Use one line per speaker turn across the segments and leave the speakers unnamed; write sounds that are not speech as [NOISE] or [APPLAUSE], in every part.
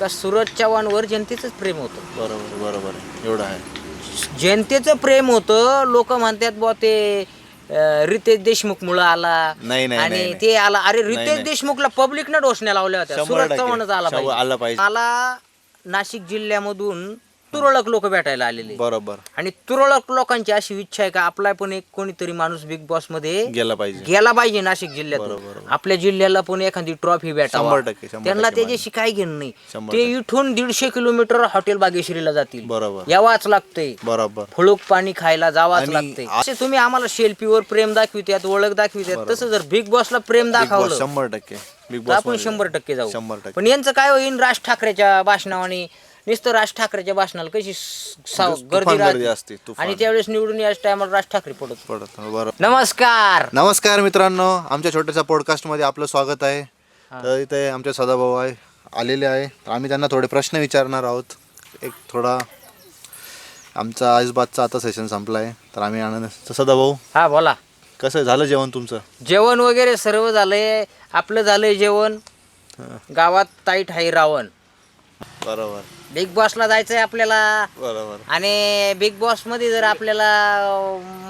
का सूरज चव्हाणवर जनतेचंच प्रेम होतं
बरोबर बरोबर आहे एवढं आहे
जनतेचं प्रेम होतं लोक म्हणतात बुवा ते अं, रितेश देशमुख मुळे आला
नाही, नाही,
आणि
नाही, नाही.
ते आला अरे
नाही,
रितेश
नाही.
देशमुखला पब्लिकनं डोसण्या लावल्या होत्या
शंभर
सूरज
टक्के.
चव्हाणच आला
शंभर आला पाहिजे.
मला नाशिक जिल्ह्यामधून तुरळक लोक भेटायला आलेले
बरोबर.
आणि तुरळक लोकांची अशी इच्छा आहे का आपला पण एक कोणीतरी माणूस बिग बॉसमध्ये
गेला पाहिजे.
गेला पाहिजे नाशिक जिल्ह्यात
बरोबर.
आपल्या जिल्ह्याला पण एखादी ट्रॉफी भेटावा. त्यांना त्याच्याशी काय घेणं नाही. ते इथून दीडशे किलोमीटर हॉटेल बागेश्वरीला जातील.
बरोबर.
यावाच लागतंय.
बरोबर.
फळूक पाणी खायला जावाच लागतंय. असे तुम्ही आम्हाला शेल्फीवर प्रेम दाखवित्यात ओळख दाखवित्यात तसं जर बिग बॉसला प्रेम दाखवलं
शंभर टक्के.
आपण शंभर टक्के जाऊ.
शंभर टक्के.
पण यांचं काय होईल राज ठाकरेच्या भाषणावानी नुसतं राज ठाकरेच्या भाषणाला कशी
तुफान
गर्दी
गर्दी
राहते.
असते, तुफान.
आणि त्यावेळेस निवडून याच टायमाला राज ठाकरे पडत
पडत बरोबर
नमस्कार.
नमस्कार मित्रांनो आमच्या छोट्याशा पॉडकास्टमध्ये आपलं स्वागत आहे. तर इथे आमचे सदाभाऊ आहे आलेले आहे. तर आम्ही त्यांना थोडे प्रश्न विचारणार आहोत. एक थोडा आमचा आईसबादचा आता सेशन संपला आहे तर आम्ही आनंद तर सदाभाऊ
हा बोला.
कसं झालं जेवण तुमचं?
जेवण वगैरे सर्व झालंय. आपलं झालंय जेवण. गावात ताईट आहे रावण.
बरोबर.
बिग बॉसला जायचंय आपल्याला.
बरोबर.
आणि बिग बॉसमध्ये जर आपल्याला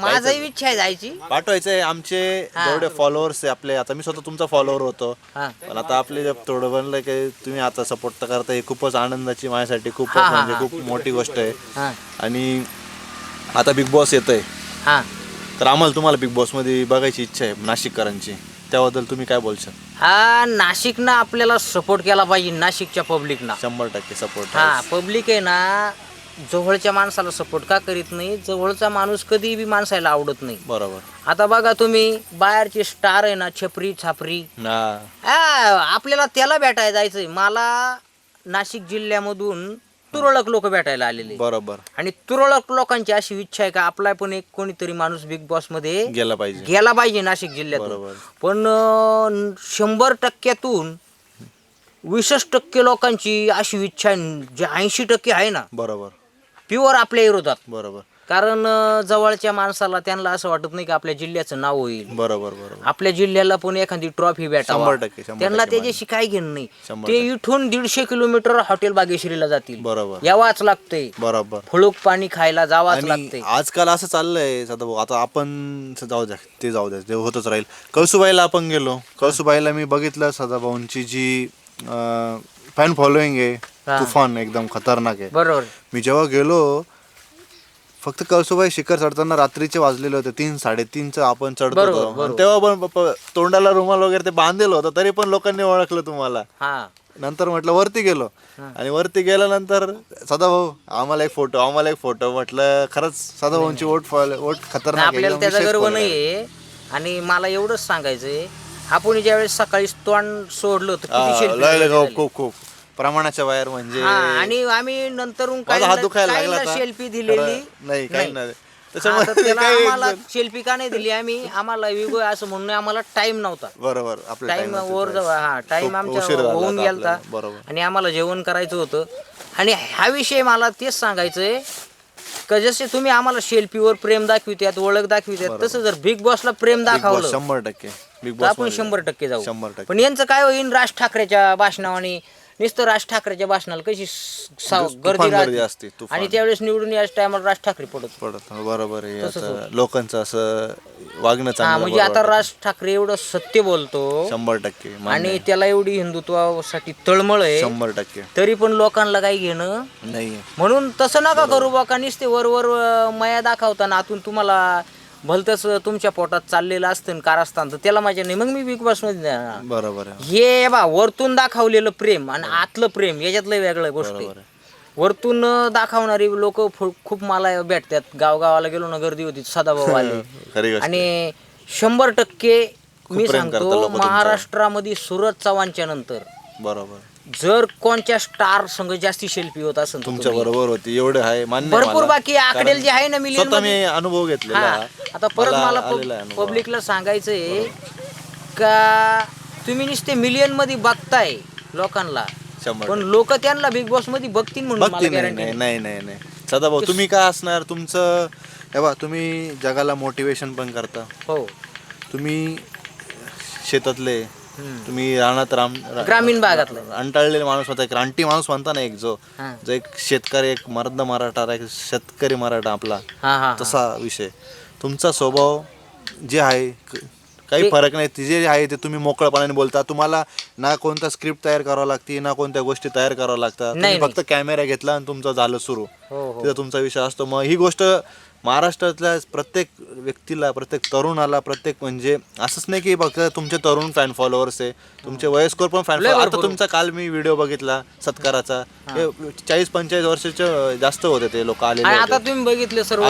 माझाही इच्छा आहे जायची.
पाठवायचं आहे आमचे. जेवढे फॉलोअर्स आहे आपले आता मी स्वतः तुमचा फॉलोअर होतो.
हा.
पण आता आपले जे थोडं बनलं की तुम्ही आता सपोर्ट तर करता हे खूपच आनंदाची माझ्यासाठी खूपच
हा, हा,
म्हणजे
हा.
खूप मोठी गोष्ट आहे.
हा.
आणि आता बिग बॉस येत आहे
हा.
तर आम्हाला तुम्हाला बिग बॉसमध्ये बघायची इच्छा आहे नाशिककरांची. त्याबद्दल तुम्ही काय बोलशाल?
हा नाशिकनं आपल्याला सपोर्ट केला पाहिजे नाशिकच्या पब्लिकना
शंभर टक्के सपोर्ट
हा पब्लिक आहे ना जवळच्या माणसाला सपोर्ट का करीत नाही? जवळचा माणूस कधी बी माणसाला आवडत नाही.
बरोबर.
आता बघा तुम्ही बाहेरचे स्टार आहे ना छपरी छापरी.
हा
आपल्याला त्याला भेटायला जायचंय. मला नाशिक जिल्ह्यामधून तुरळक लोक भेटायला आलेले
बरोबर.
आणि तुरळक लोकांची अशी इच्छा आहे का आपला पण एक कोणीतरी माणूस बिग बॉसमध्ये
गेला पाहिजे.
गेला पाहिजे नाशिक जिल्ह्यात
बरोबर.
पण शंभर टक्क्यातून वीसच टक्के लोकांची अशी इच्छा आहे जे ऐंशी टक्के आहे ना
बरोबर.
प्युअर आपल्या विरोधात.
बरोबर.
कारण अं, जवळच्या माणसाला त्यांना असं वाटत नाही की आपल्या जिल्ह्याचं नाव होईल.
बरोबर बरोबर.
आपल्या जिल्ह्याला पण एखादी ट्रॉफी भेटावा.
शंभर टक्के, शंभर
त्यांना
टक्के
त्याच्याशी काय घेणं नाही.
शंभर
ते इथून दीडशे किलोमीटर हॉटेल बागेश्वरीला जातील.
बरोबर.
यावाच लागतंय.
बरोबर.
फळूक पाणी खायला जावाच
आणि
लागतंय.
आजकाल असं चाललंय सदाभाऊ. आता आपण जाऊ द्या ते जाऊ द्या ते होतच राहील. कळसुबाईला आपण गेलो. कळसुबाईला मी बघितलं सदाभाऊंची जी फॅन फॉलोईंग आहे. तुफान एकदम खतरनाक आहे.
बरोबर.
मी जेव्हा गेलो फक्त कळसुबाई शिखर चढताना रात्रीचे वाजलेले होते तीन साडेतीनचं आपण चढतो
बरोबर,
होतो.
बरोबर.
तेव्हा पण प- प- तोंडाला रुमाल वगैरे ते बांधलेलं होतं तरी पण लोकांनी ओळखलं तुम्हाला.
हा.
नंतर म्हटलं वरती गेलो. आणि वरती गेल्यानंतर सदाभाऊ आम्हाला एक फोटो आम्हाला एक फोटो म्हटलं खरंच सदाभाऊंची फॉल- वोट खतरनाक आहे,
आपल्याला
एकदम
त्याचा
विशेष
गर्व. नाहीये. आणि मला एवढंच सांगायचंय आपण ज्यावेळेस सकाळी तोंड सोडलं होतं किती
हा, लय लय खूप खूप. प्रमाणाच्या बाहेर म्हणजे
हा, आणि आम्ही नंतरून
माझा हात दुखायला लागला होता.
सेल्फी दिलेली.
खरं, नाही, काही नाही.
आता
त्याच्यामुळे
त्याला
काही एक
आम्हाला सेल्फी का नाही दिली आम्ही? आम्हाला विगो असं म्हणून आम्हाला टाइम नव्हता.
बरोबर आपलं
टाइम वर. हा टाइम आमच्या होऊन गेलता.
बरोबर.
आणि आम्हाला जेवण करायचं होतं. आणि हा विषय मला तेच सांगायचंय का जसे तुम्ही आम्हाला सेल्फीवर प्रेम दाखवित्यात ओळख दाखवित्यात तसं जर बिग बॉसला प्रेम
बिग बॉस
दाखवलं
शंभर टक्के. बिग
तर
बॉस
आपण शंभर टक्के जाऊ.
शंभर टक्के.
पण यांचं काय होईल राज ठाकरेच्या भाषणावानी नुसतं राज ठाकरेच्या भाषणाला कशी स- साव-
तुफान
गर्दी
गर्दी
राहते.
असते तुफान.
आणि त्यावेळेस निवडून याच टायमाला राज ठाकरे पडत
पडत बरोबर आहे.
तसंच
आता लोकांचं असं वागणं
हा
चांगलं
म्हणजे
बरोबर.
आता. राज ठाकरे एवढं सत्य बोलतो.
शंभर टक्के मान्य
आणि. त्याला एवढी हिंदुत्वासाठी तळमळ आहे.
शंभर टक्के.
तरी पण लोकांना काही घेणं
नाही.
म्हणून तसं नका करू बा का नुसते वर वर अं, माया दाखवताना आतून तुम्हाला भलतच तुमच्या पोटात चाललेलं असतं कारस्थान तर त्याला माझ्या नाही. मग मी बिग बॉसमध्ये जाणार.
बरोबर आहे.
हे बा वरतून दाखवलेलं प्रेम आणि आतलं प्रेम याच्यातलं वेगळं गोष्ट आहे.
बरोबर आहे.
वरतून अं, दाखवणारी लोक खूप मला भेटतात. गावगावाला गेलो ना गर्दी होती सदाभाऊ आले [LAUGHS]
खरी गोष्ट
आणि शंभर टक्के मी
प्रेम करतात
सांगतो
लोकं तुमच्यावर.
महाराष्ट्रामध्ये सुरज चव्हाणच्या नंतर.
बरोबर.
जर कोणत्या स्टार संघ जास्ती सेल्फी होत असेल
तुमच्या बरोबर होती. एवढे आहे मान्य
भरपूर
मला.
बाकी आकडेल जे आहे ना मिलियन
स्वतः मी अनुभव घेतलेला.
हा. आता परत मला
आलेला आहे अनुभव.
पब्लिकला सांगायचंय का तुम्ही नुसते मिलियनमध्ये बघताय लोकांना.
शंभर
पण लोक त्यांना बिग बॉसमध्ये बघतील म्हणून मला
बघते नाही
गॅरंटी
नाही नाही नाही नाही. सदाभाऊ तुम्ही काय असणार? तुमचं हे बा तुम्ही जगाला मोटिवेशन पण करता.
हो.
तुम्ही शेतातले तुम्ही राहणार राम
ग्रामीण भागातलं.
अंटाळलेले माणूस होता. एक रानटी माणूस म्हणता ना एक जो
हा.
जो एक शेतकरी एक मर्द मराठा एक शेतकरी मराठा आपला.
हा हा
तसा विषय. तुमचा स्वभाव जे आहे क- काही फरक नाही. ते जे आहे ते तुम्ही मोकळपणाने बोलता. तुम्हाला ना कोणता स्क्रिप्ट तयार करावं लागते ना कोणत्या गोष्टी तयार करावं लागतात.
नाही,
फक्त कॅमेरा घेतला आणि तुमचं झालं सुरू.
हो हो.
तिथं तुमचा विषय असतो. मग ही गोष्ट महाराष्ट्रातल्या प्रत्येक व्यक्तीला प्रत्येक तरुणाला प्रत्येक म्हणजे असंच नाही की फक्त तुमचे तरुण फॅन फॉलोअर्स आहे तुमचे वयस्कर पण फॅन आता. तुमचा काल मी व्हिडिओ बघितला सत्काराचा हे चाळीस पंचेचाळीस वर्षाचे जास्त होते ते लोक होते.
आता तुम्ही बघितले सर्व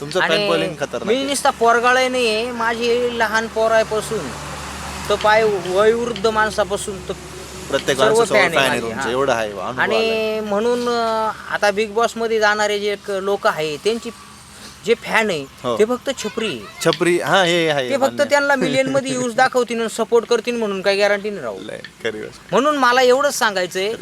तुमचं fan following खतरनाक
मी. नुसता पोरगाळ नाहीये माझी लहान पोरापासून तर पाय वयोवृद्ध माणसापासून तर
प्रत्येक
सर्व
माणसासोबत
fan आहे
fan आहे
माझे,
तुमचं
हा.
एवढं आहे अनुभव आलाय.
आणि म्हणून अं, आता बिग बॉसमध्ये जाणारे जे लोक आहे त्यांची जे फॅन आहे
हो.
ते फक्त छपरी आहे.
छपरी हा हे आहे
ते फक्त त्यांना मिलियनमध्ये [LAUGHS] यूज दाखवतील सपोर्ट करतील म्हणून काही गॅरंटी नाही राहू
लय खरी गोष्ट.
म्हणून मला एवढंच सांगायचंय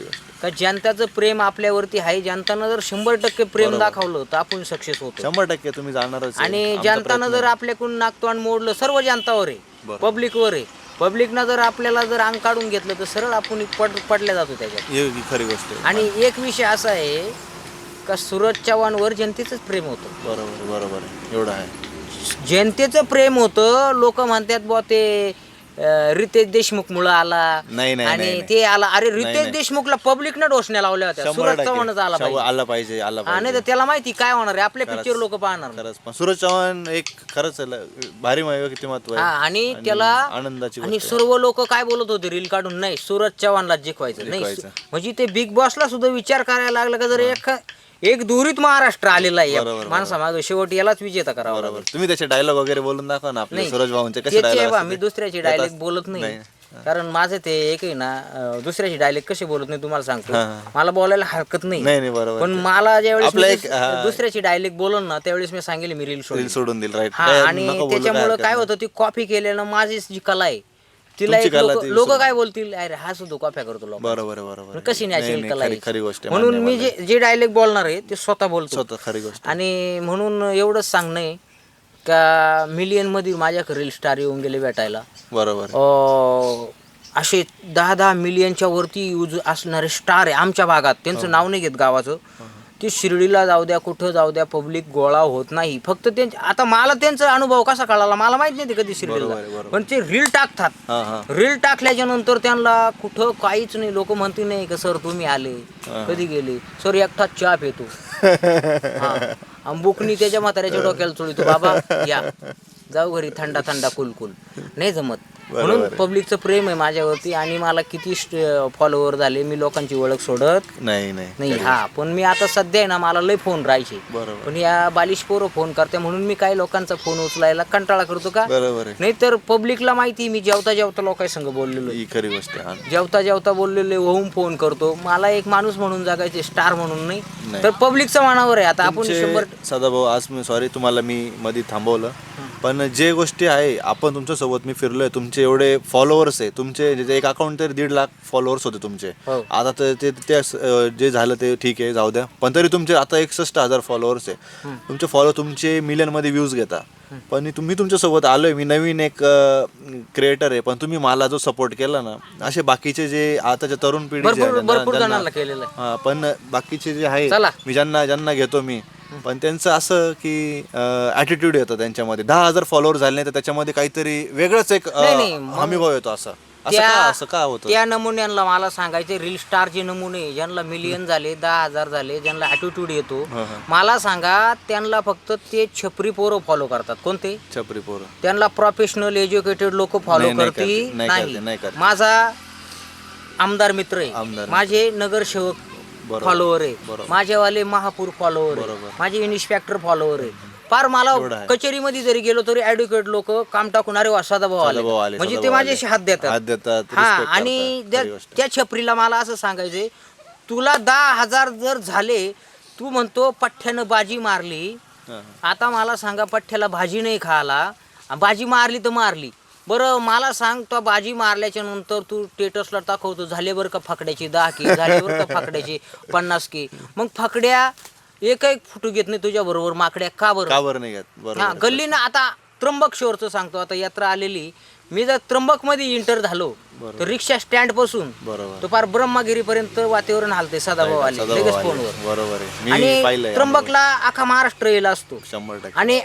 का जनताचं प्रेम आपल्यावरती आहे जनतानं जर शंभर टक्के प्रेम दाखवलं तर आपण सक्सेस होतो
शंभर टक्के तुम्ही जाणारच आहे.
आणि
आमचा
जनतानं
प्रयत्न
जर आपल्याकडून नागतोंड मोडलं सर्व जनतावर आहे
बरोबर.
पब्लिकवर आहे पब्लिकनं जर आपल्याला जर अंग काढून घेतलं तर सरळ आपण पड पडल्या जातो त्याच्यात.
ही खरी गोष्ट आहे.
आणि एक विषय असा आहे का सूरज चव्हाणवर जनतेचंच प्रेम होतं
बरोबर बरोबर आहे एवढं आहे
जनतेचं प्रेम होतं लोक म्हणतात बुवा ते अं, रितेश देशमुख मुळे आला.
नाही, नाही,
आणि
नाही,
ते आला. अरे रितेश. देशमुखला पब्लिकनं डोसण्या लावल्या होत्या.
शंभर
सूरज. चव्हाणच आला पाहिजे.
आला पाहिजे आला
हा, नाही
पाहिजे.
तर त्याला माहिती काय होणार आहे? आपले पिक्चर लोक पाहणार. नाही.
खरंच. पण सूरज चव्हाण एक खरंच ल- भारी व्यक्तिमत्व
हा
आहे
आणि त्याला
आनंदाची
आणि
गोष्ट
सर्व लोक काय बोलत होते? रील काढून. नाही सूरज चव्हाणला जिंकवायचं. नाही
जिंकवायचं.
म्हणजे ते बिग बॉसला सुद्धा विचार करायला लागला का जर एक एक दुरीत महाराष्ट्र आलेला आहे.
बरोबर,
माणसा मागे शेवट यालाच विजेता करावा
बरोबर. तुम्ही त्याचे डायलॉग वगैरे बोलून दाखवा ना आपले
नाही.
सूरज भाऊंचे कसे
त्याचे
डायलॉग
बा, मी दुसऱ्याची डायलेक्ट बोलत नाही. कारण माझं ते एक आहे ना अं, दुसऱ्याची डायलेक्ट कशी बोलत नाही तुम्हाला सांगतो. मला बोलायला हरकत नाही.
बरोबर.
पण मला ज्यावेळेस
आपलं
मी
एक,
दुस-. दुसऱ्याची डायलेक्ट बोलून ना त्यावेळेस मी सांगेल मी रील
सोडून. राईट
हा आणि त्याच्यामुळं काय होतं ती कॉफी केलेलं माझी जी कला आहे तिला
तुमची
एक
कला
लोक
ती
लोक
विसरून-
काय बोलतील? अरे हा सुद्धा कॉफ्या करतो लोक
बरोबर आहे बरोबर आहे.
कशी
नाही,
नॅचरल
नाही,
कला
खरी गोष्ट आहे,
म्हणून
मान्य
मी. जे जे डायलेक्ट बोलणार आहे ते स्वतः बोलतो.
स्वतः खरी गोष्ट.
आणि म्हणून एवढंच सांगणं आहे का मिलियनमध्ये माझ्याकडे रील स्टार येऊन गेले भेटायला.
बरोबर आहे.
अं, असे दहा दहा मिलियनच्या वरती यूज असणारे स्टार आहे आमच्या भागात. त्यांचं नाव नाही घेत गावाचं. ते शिर्डीला जाऊ द्या कुठं जाऊ द्या पब्लिक गोळा होत नाही. फक्त त्यांचे आता मला त्यांचा अनुभव कसा कळाला? मला माहीत नाही ते कधी शिर्डीला. पण ते रील टाकतात. रील टाकल्याच्या नंतर त्यांना कुठं काहीच नाही. लोक म्हणतील नाही का सर तुम्ही आले. कधी गेले? सर एकटा चहा पितो. [LAUGHS] हा. आणि बुकनी त्याच्या म्हाताऱ्याच्या डोक्याला चोळीतो बाबा या. जाऊ घरी थंडा थंडा कुल कुल. नाही जमत. म्हणून पब्लिकचं प्रेम आहे माझ्यावरती आणि मला किती फॉलोअर झाले मी लोकांची ओळख सोडत
नाही नाही.
नाही. हा पण मी आता सध्या आहे ना मला लय फोन राहायचे.
बरोबर.
पण या बालिश पोरं फोन करते म्हणून मी काही लोकांचा फोन उचलायला कंटाळा करतो का? नाही तर पब्लिकला माहिती मी जेवता जेवता लोकांसंग बोललेलो.
ही खरी गोष्ट.
जेवता जेवता बोललेले होऊन फोन करतो. मला एक माणूस म्हणून जगायचे स्टार म्हणून नाही. तर पब्लिकचं मानावर आहे. आता आपण शंभर
सदाभाऊ आज मी सॉरी तुम्हाला मी मध्ये थांबवलं. पण जे गोष्टी आहे आपण तुमच्यासोबत मी फिरलोय तुमचे एवढे फॉलोअर्स आहे तुमचे जे- एक अकाउंट तरी दीड लाख फॉलोअर्स होते तुमचे.
हो.
आता तर ते ते अं, जे झालं ते ठीक आहे जाऊ द्या. पण तरी तुमचे आता एकसष्ट हजार फॉलोअर्स आहे. तुमचे फॉलो तुमचे मिलियनमध्ये व्ह्यूज घेता. पण तुम्ही तुमच्यासोबत आलोय मी नवीन एक क्रिएटर आहे पण तुम्ही मला जो सपोर्ट केला ना असे बाकीचे जे आताच्या तरुण पिढी जी आहे
भरपूर
ना,
भरपूर
ज्यांना-
जणांना केलेलं आहे.
हा पण बाकीचे जे आहे
चला.
मी ज्यांना ज्यांना घेतो मी पण त्यांचं असं की ॲटिट्यूड येतं त्यांच्यामध्ये. दहा हजार फॉलोअर झाले नाही तर त्याच्यामध्ये काहीतरी वेगळंच एक हमीभाव येतो असं. असं का असं का होतं?
त्या नमुन्यांना मला सांगायचे रील स्टार जे नमुने ज्यांना मिलियन झाले दहा हजार झाले ज्यांना ॲटिट्यूड येतो. मला सांगा त्यांना फक्त ते छपरी पोरं फॉलो करतात. कोणते?
छपरी पोरं.
त्यांना प्रोफेशनल एज्युकेटेड लोक फॉलो करतील
करते, नाही.
माझा आमदार मित्र आहे. माझे नगरसेवक
बरोबर,
फॉलोअर आहे
बरोबर.
माझेवाले महापूर फॉलोअर आहे
बरोबर.
माझे इन्स्पेक्टर फॉलोअर आहे फार मला
एवढं आहे.
कचेरीमध्ये जरी गेलो तरी ऍडव्होकेट लोक काम टाकून अरे वा सदाभाऊ आले
सदाभाऊ आले,
म्हणजे ते
सदाभाऊ आले.
माझ्याशी हात देतात
हात देतात,
हा
respect
आणि
करतात,
त्या-
खरी गोष्ट.
त्या छपरीला मला असं सांगायचंय तुला दहा हजार जर झाले तू म्हणतो पठ्ठ्यानं बाजी मारली
हं,
आता मला सांगा पठ्ठ्याला भाजी नाही खायला भाजी मारली तर मारली बरं मला सांग तो भाजी मारल्याच्या नंतर तू स्टेटसला दाखवतो झाले बरं का फाकड्याची दहा की झाले बरं का फाकड्याची पन्नास की? मग फाकड्या एक एक फुटू घेत नाही तुझ्या बरोबर माकड्या का बरं?
का बरं नाही घेत?
हा
बरोबर
गल्लीनं आता त्र्यंबक शोरचं सांगतो आता यात्रा आलेली. मी जर त्र्यंबकमध्ये इंटर झालो तर रिक्षा स्टँडपासून
बरोबर.
तो फार ब्रह्मगिरी पर्यंत वातावरण हालते सदाभाऊ आले
सदाभाऊ
लगेच
आले.
फोनवर
बरोबर आहे. मी
आणि
पाहिलंय.
त्र्यंबकला अख्खा महाराष्ट्र येला असतो.
शंभर टक्के.
आणि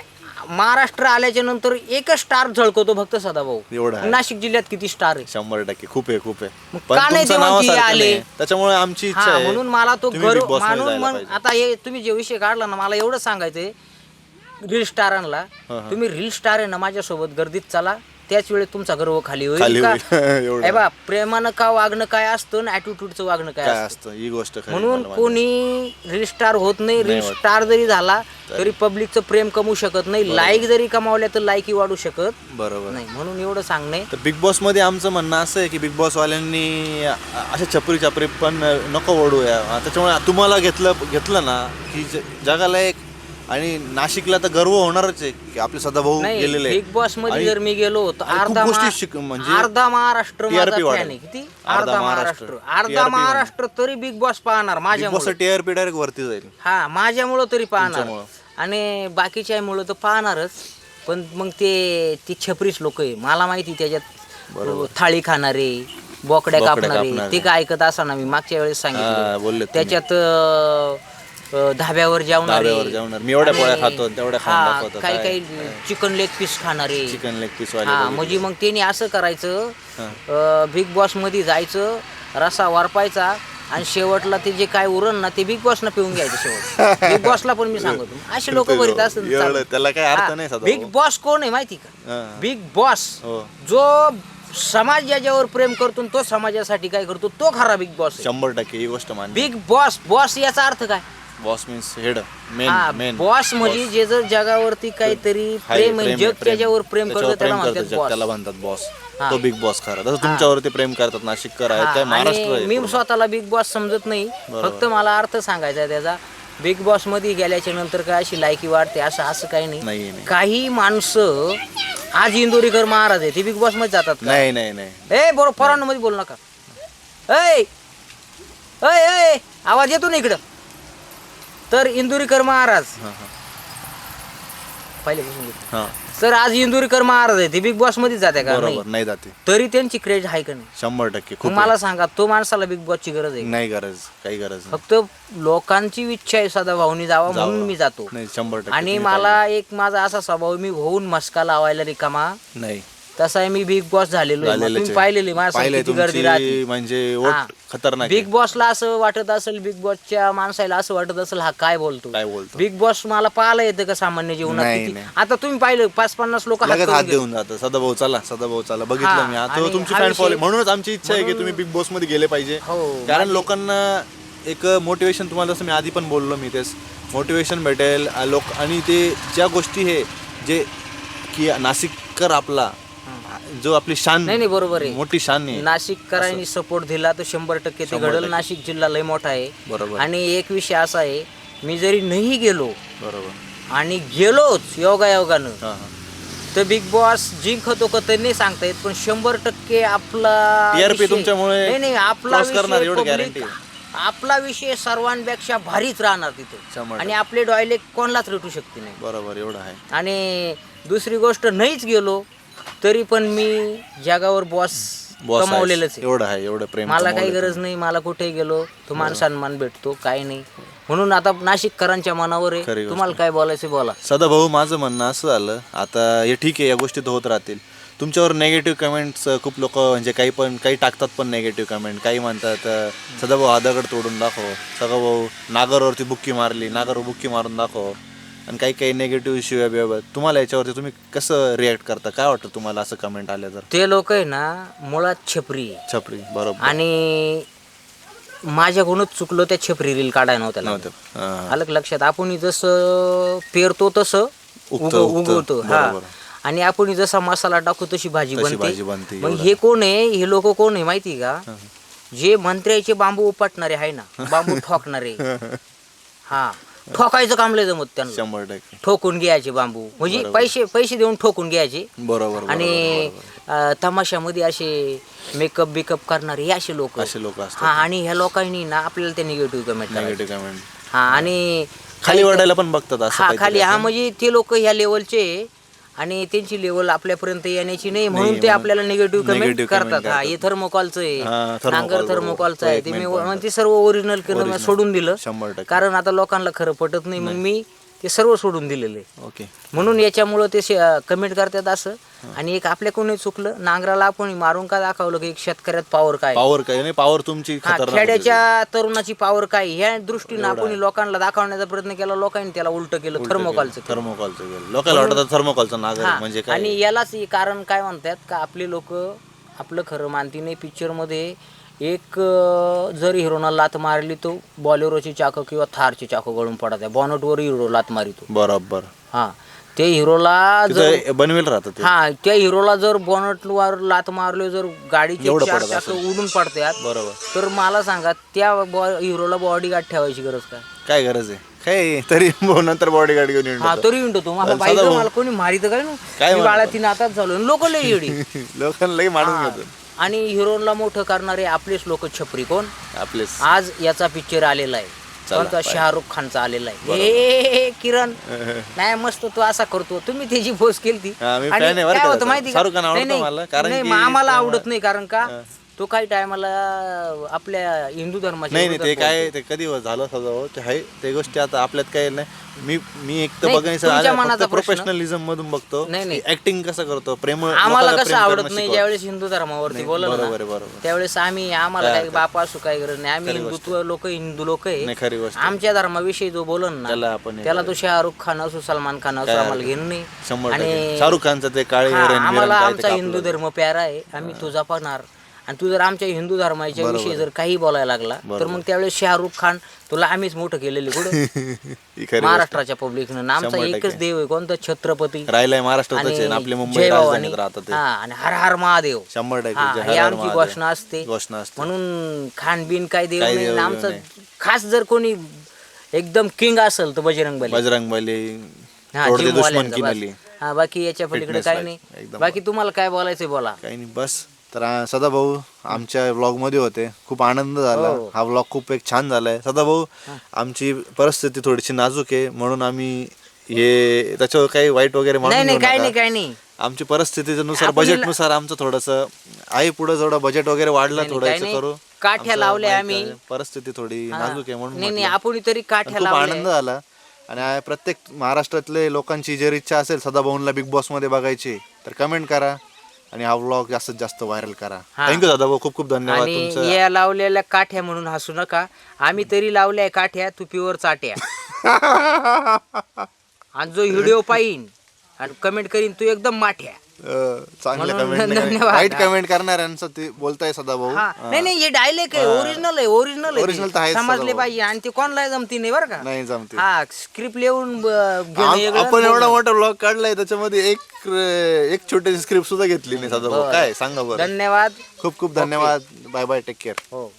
महाराष्ट्र आल्याच्यानंतर एकच स्टार झळकवतो फक्त सदाभाऊ
एवढं आहे.
नाशिक जिल्ह्यात किती स्टार आहे
शंभर टक्के खूप आहे खूप आहे
मग
पण
का नाही
तुमचं
ते
नाव
म्हणते
सारखं
आले?
नाही. त्याच्यामुळे आमची इच्छा
हा
आहे
म्हणून मला तो
तुम्ही Big
गर्व
Boss मध्ये
मानून
जायला
मग
पाहिजे.
आता हे तुम्ही जे विषय काढला ना मला एवढं सांगायचंय रील स्टारांना तुम्ही रील स्टार आहे ना माझ्यासोबत गर्दीत चला त्याच वेळेस तुमचा गर्व खाली होईल का?
होईल. [LAUGHS] एवढं.
हे बा प्रेमानं का वागणं काय असतं ना ऍटिट्यूडचं वागणं काय
काय
असतं?
असतं? ही गोष्ट खरी
म्हणून
मला.
कोणी रील स्टार होत नाही रील
होत.
स्टार जरी झाला तरी. पब्लिकचं प्रेम कमवू शकत नाही. लाईक जरी कमावल्या तर लाईकी वाढू शकत
बरोबर.
नाही. म्हणून एवढं सांगणे
तर बिग बॉसमध्ये आमचं म्हणणं असं आहे की बिग बॉस वाल्यांनी अशा छपरी छपरी पण नको ओढूया. त्याच्यामुळे तुम्हाला घेतलं घेतलं ना की ज- जगाला एक आणि नाशिकला तर गर्व होणारच आहे की आपले सदाभाऊ
नाही
गेलेले
बिग
बॉसमध्ये
जर मी गेलो तर
आणि खूप
अर्धा
गोष्टी शिक- म्हणजे
अर्धा महाराष्ट्र
TRP
माझा fan
वाढेल.
आहे. किती?
अर्धा
अर्धा
महाराष्ट्र.
महाराष्ट्र. अर्धा
TRP
महाराष्ट्र तरी बिग बॉस पाहणार माझ्यामुळे.
बॉस टीआरपी डायरेक्ट वरती जाईल.
हा माझ्यामुळं तरी पाहणार.
तुमच्यामुळं.
आणि बाकीच्यामुळं तर पाहणारच. पण मग ते ती छपरीच लोक आहे. मला माहिती त्याच्यात थाळी खाणारे बोकड्या
बोकड्या
कापणारे
कापणारे.
ते काय ऐकत असताना मी. मागच्या वेळेस
हा,
सांगितलं
बोलले तुम्ही.
त्याच्यात अं, अं, धाब्यावर जेवणारे
धाब्यावर जेवणार. मी एवढ्या पोळ्या
आणि-
खातो, तेवढ्या खाऊन
हा,
दाखवतो.
काही
काय-
काही चिकन लेग पीस खाणारे.
चिकन लेग पीस वाले
हा. म्हणजे मग त्यांनी असं करायचं बिग बॉसमध्ये जायचं रसा वारपायचा आणि शेवटला ते जे काय उरण ना ते बिग बॉस ना पिऊन घ्यायचं शेवट. बिग बॉसला पण मी सांगतो. असे लोक बरीच
एवढं त्याला काही अर्थ नाही
असतात
सदा
बिग बॉस कोण आहे माहिती का?
हा.
बिग बॉस
हो.
जो समाज ज्याच्यावर प्रेम करतो आणि तो समाजासाठी काय करतो तो खरा बिग बॉस
शंभर टक्के ही गोष्ट मान
बिग बॉस बॉस याचा अर्थ काय?
Boss means head men men
boss म्हणजे जे जर जगावरती काहीतरी प्रेम आहे, जग त्याच्यावर प्रेम करतो त्याला म्हणतात बॉस
त्याला म्हणतात बॉस. तो बिग बॉस खरा. तसं तुमच्यावरती प्रेम करतात नाशिककर आहेत काय
हा,
महाराष्ट्र
आणि
आहे
मी. स्वतःला बिग बॉस समजत नाही. फक्त मला अर्थ सांगायचा आहे त्याचा. बिग बॉसमध्ये गेल्याच्यानंतर काय अशी लायकी वाढते असं असं काही नाही.
नाही नाही.
काही माणसं आज इंदोरीकर महाराज आहे ते बिग बॉसमध्ये जातात का?
नाही नाही नाही.
ए बरोबर पोरांना मध्ये बोल नका. ऐ ऐ ऐ आवाज येतो ना इकडं? तर इंदुरीकर महाराज. पहिले.
हा
सर आज इंदुरीकर महाराज आहे ते बिग बॉसमध्ये जाते का नाही
बरोबर नाही जाते
तरी त्यांची क्रेज आहे का नाही
शंभर टक्के
मग मला सांगा तो माणसाला बिग बॉसची गरज आहे
आहे. नाही गरज काही गरज नाही.
फक्त लोकांची इच्छा आहे सदा भाऊनी जावा म्हणून
जावं.
मी जातो
नाही शंभर टक्के
आणि
तुम्ही
मला एक माझा असा स्वभाव मी होऊन मस्का लावायला रिकामा
पाहिजे. नाही
तसा आहे मी बिग बॉस झालेलो आहे. मग
झालेलंच
तुम्ही
आहे.
पाहिलेली माझ्या
पाहिलंय
किती गर्दी
तुमची
राहते.
म्हणजे
हा.
खतरनाक आहे.
बिग बॉसला असं वाटत असेल बिग बॉसच्या माणसाला असं वाटत असेल हा काय बोलतो?
काय बोलतो?
बिग बॉस मला पाहायला येतं का सामान्य जीवनात
नाही,
किती?
नाही.
आता तुम्ही पाहिलं पाच पन्नास लोक
लगेच हात देऊन जातं. सदाभाऊ चला सदाभाऊ चला.
हा,
बघितलं मी. आता
आणि
तुमची
हा
फॅन
विषय-
फॉलो म्हणूनच आमची इच्छा आहे की तुम्ही बिग बॉसमध्ये गेले पाहिजे.
हो.
कारण लोकांना एक मोटिवेशन तुम्हाला जसं मी आधी पण बोललो मी तेच. मोटिवेशन भेटेल आ, लोक आणि ते ज्या गोष्टी हे जे की नाशिककर आपला जो आपली शान
नाही नाही बरोबर आहे.
मोठी शान आहे.
नाशिककरांनी सपोर्ट दिला तर शंभर टक्के ते घडल. नाशिक जिल्हा लय मोठा आहे.
बरोबर.
आणि एक विषय असा आहे मी जरी नाही गेलो
बरोबर.
आणि गेलोच योगायोगानं
हा हा.
तर बिग बॉस जिंकतो का ते नाही सांगता येत पण शंभर टक्के आपला
TRP
विषय-
तुमच्यामुळे
नाही नाही आपला
cross करणार
विषय
एवढं
public-
guarantee आहे.
आपला विषय सर्वांपेक्षा भारीच राहणार तिथे.
शंभर
आणि आपले डॉयलेक्ट कोणालाच रेटू शकते नाही.
बरोबर एवढं आहे.
आणि दुसरी गोष्ट नाहीच गेलो तरी पण मी जगावर बॉस
बॉस
कमावलेलंच आहे.
एवढं आहे एवढं प्रेम
मला काही गरज नाही मला कुठे गेलो तो मान सन्मान भेटतो काही नाही. म्हणून आता नाशिककरांच्या मनावर
खरी
आहे
गोष्ट.
तुम्हाला काय बोलायचं बोला.
सदाभाऊ माझं म्हणणं असं झालं आता हे ठीक आहे या गोष्टी तर होत राहतील. तुमच्यावर नेगेटिव्ह कमेंट्स खूप लोक म्हणजे काही पण काही टाकतात पण नेगेटिव्ह कमेंट काही म्हणतात अं, सदाभाऊ हा दगड तोडून दाखव. सदाभाऊ नागरवरती बुक्की मारली नागरवर बुक्की मारून दाखव. आणि काही काही नेगेटिव्ह शिव्या बिव्या तुम्हाला याच्यावरती तुम्ही कसं रिॲक्ट करता? काय वाटतं तुम्हाला असं कमेंट आले तर?
ते लोक आहे ना मुळात छपरी. आहे.
छपरी बरोबर.
आणि माझ्याकडूनच चुकलो त्या छपरी रील काढायला नव्हत्या.
नव्हतं हां.
का लक्षात? आपण जसं पेरतो तसं
उगतं,
उग-
उगतं.
उगवतो. हा.
बरोबर.
आणि आपण जसा मसाला टाकू तशी भाजी
तशी भाजी
बनते
बनते,
मग. हे कोण आहे? हे लोक कोण आहे माहिती का? जे मंत्र्याचे बांबू उपटणारे आहे ना बांबू [LAUGHS] ठोकणारे. हा. ठोकायचं काम लय जमत त्यांना.
शंभर टक्के.
ठोकून घ्यायचे बांबू. म्हणजे पैसे पैसे देऊन ठोकून घ्यायचे.
बरोबर बरोबर,
आणि
बरोबर.
अं, तमाशामध्ये असे मेकअप बिकअप करणारे हे असे लोक.
असे लोक असतात.
हा आणि ह्या लोकांनी ना आपल्याला ते निगेटिव्ह कमेंट
नेगेटिव्ह कमेंट
हा आणि
खाली वाढायला पण बघतात असं
हा
काहीतरी
खाली हा. म्हणजे ते लोक ह्या लेवलचे आणि त्यांची लेवल आपल्यापर्यंत येण्याची नाही म्हणून ते आपल्याला निगेटिव्ह कमेंट
Negative comment
करतात. हा हे थर्मोकॉलचं
हा,
आहे नांगर. थर्मोकॉलचं आहे. ते मी म्हणजे सर्व ओरिजिनल सोडून दिलं.
शंभर टक्के.
कारण आता लोकांना खरं पटत नाही मग मी ते सर्व सोडून दिलेले.
ओके.
म्हणून याच्यामुळं ते कमेंट करतात असं. आणि एक आपल्या कोणी चुकलं नांगराला आपण मारून का दाखवलं की शेतकऱ्यात पॉवर काय?
पॉवर काय? नाही पॉवर तुमची
खेड्याच्या तरुणाची पॉवर काय? ह्या दृष्टीनं आपण लोकांना दाखवण्याचा प्रयत्न केला लोकांनी त्याला उलट केलं थर्मोकॉलचं
थर्मोकॉलचं लोकांना वाटत थर्मोकॉलचं नागर म्हणजे
आणि यालाच कारण काय म्हणतात का आपले लोक आपलं खरं मानती नाही पिक्चरमध्ये एक जर हिरोना लात मारली तो बॉलेरोची चाकं किंवा थारची चाकं गळून पडत आहे बॉनटवर हिरो लात मारितो.
बरोबर.
हा. ते हिरोला जर
बनवेल राहतं ते.
हा त्या हिरोला जर बॉनटवर लात मारले जर गाडीचे
एवढं
चार
पडत
चाकं उडून पडतात
बरोबर.
तर मला सांगा त्या बॉ- हिरोला बॉडी गार्ड ठेवायची गरज काय?
काय गरज आहे? काय तरी भाऊ नंतर बॉडी गार्ड घेऊन येऊन
हा तरी म्हणतो तू मला बाईक मला कोणी मारित काय ना
काय
मी बाळा तीन आताच झालो लोक लय येडी. [LAUGHS]
लोकांना लई माणूस घेतो
आणि हिरोला मोठं करणारे आपलेच लोक छपरी कोण?
आपलेच.
आज याचा पिक्चर आलेला आहे. कोणता शाहरुख खानचा आलेला आहे. हे किरण. [LAUGHS] नाही मस्त तो असा करतो. तुम्ही त्याची पोस्ट केली ती
हा, मी
आणि
fan आहे बरं
काय
का
होतं
त्याचा.
माहिती का?
शाहरुख खान आवडतो
नाही,
मला, कारण
नाही,
की
आम्हाला आवडत नाही कारण का? तो काही टायमाला आपल्या हिंदू धर्माच्या
नाही नाही ते
विरोधात
काय ते कधी झालं सजावं ते आहे ते गोष्टी आता आपल्यात काय नाही. मी मी एक तर
नाही, तुमच्या मनाचा प्रश्न-
प्रोफेशनलिझम मधून बघतो.
नाही, नाही.
ऍक्टिंग कसं करतो प्रेम
आम्हाला
लोकांना
कसं
प्रेम
आवडत
करणं
नाही. ज्यावेळेस हिंदू धर्मावरती बोललं
बरोबर
ना
आहे बरोबर
त्यावेळेस आम्ही आम्हाला काही बाप असू काही गरज नाही. आम्ही हिंदुत्व लोक हिंदू लोक आहे.
नाही खरी गोष्ट
आमच्या धर्माविषयी जो बोलन ना
त्याला आपण हे
त्याला तो शाहरुख खान असो सलमान खान असो आम्हाला घेणं नाही.
शंभर
आणि-
टक्के. शाहरुख खानचं ते काळे
हा,
हिरण बिरण
आम्हाला
काय ते
आमचा
कापलं.
हिंदू धर्म प्यारा आहे. आम्ही तो जपणार. आणि तू जर आमच्या हिंदू धर्माच्या विषयी जर काही बोलायला लागला तर मग त्यावेळेस शाहरुख खान तुला आम्हीच मोठं केलेले कुठं? [LAUGHS] महाराष्ट्राच्या पब्लिकनं आमचा एकच देव आहे कोणता? छत्रपती.
राहिलाय महाराष्ट्रातच आहे आणि
हा हर हर महादेव.
शंभर टक्के जय हर हर
आमची. घोषणा असते.
घोषणा असते.
म्हणून खानबीन काय देव
काय
नाही
देव
आणि आमचं
नाही.
खास जर कोणी एकदम किंग असेल तर बजरंग बली.
बजरंग बली
हा. हा बाकी याच्या पलीकडे काही नाही. बाकी तुम्हाला काय बोलायचंय बोला.
काही नाही बस. तर आ, सदाभाऊ आमच्या व्लॉगमध्ये होते खूप आनंद झाला
हो.
हा व्लॉग खूप एक छान झालाय सदाभाऊ आमची परिस्थिती थोडीशी नाजूक आहे म्हणून आम्ही हे त्याच्यावर काही वाईट वगैरे
नाही
मानून
नाही
घेऊ
काय. नाही काय नाही
आमची
हिला-
नुसार आमचं थोडस आहे पुढे थोडं बजेट वगैरे वाढलं
नाही,
थोडं
काही
याचं
नाही.
करू
काठ्या
आमचं
लावल्या
माहीत
आम्ही.
आहे, परिस्थिती थोडी. नाजूक आहे म्हणून
नाही नाही
म्हटलं.
आपण तरी काठ्या
खूप
लावल्या
आनंद झाला आणि आ- प्रत्येक महाराष्ट्रातले लोकांची जर इच्छा असेल सदाभाऊंला बिग बॉसमध्ये बघायची तर कमेंट करा आणि हा व्लॉग जास्तीत जास्त व्हायरल करा.
हा.
थँक्यू दादा खूप खूप धन्यवाद
आणि या लावलेल्या काठ्या म्हणून हसू नका. आम्ही तरी लावल्या काठ्या तू प्युअर चाट्या. [LAUGHS] आणि जो व्हिडिओ पाहिन आणि कमेंट करीन तू एकदम माठ्या.
चांगलं कमेंट
धन्यवाद.
वाईट कमेंट करणाऱ्यांचं ते बोलताय सदाभाऊ
हा. नाही नाही हे डायलेक्ट आहे. ओरिजिनल आहे ओरिजिनल
Original तर
आहे
आहेच
समजले
सदाभाऊ.
पाहिजे. आणि ते कोणाला जमती नाही बरं का.
नाही जमते.
हा स्क्रिप्ट लिहून ब- घेणं
आम-
वेगळं,
आपण एवढा. मोठा व्लॉग काढलाय त्याच्यामध्ये एक एक छोटीशी स्क्रिप्ट सुद्धा घेतली नाही सदाभाऊ काय? सांगा बरं.
धन्यवाद.
खूप खूप धन्यवाद. बाय बाय टेक केअर
हो.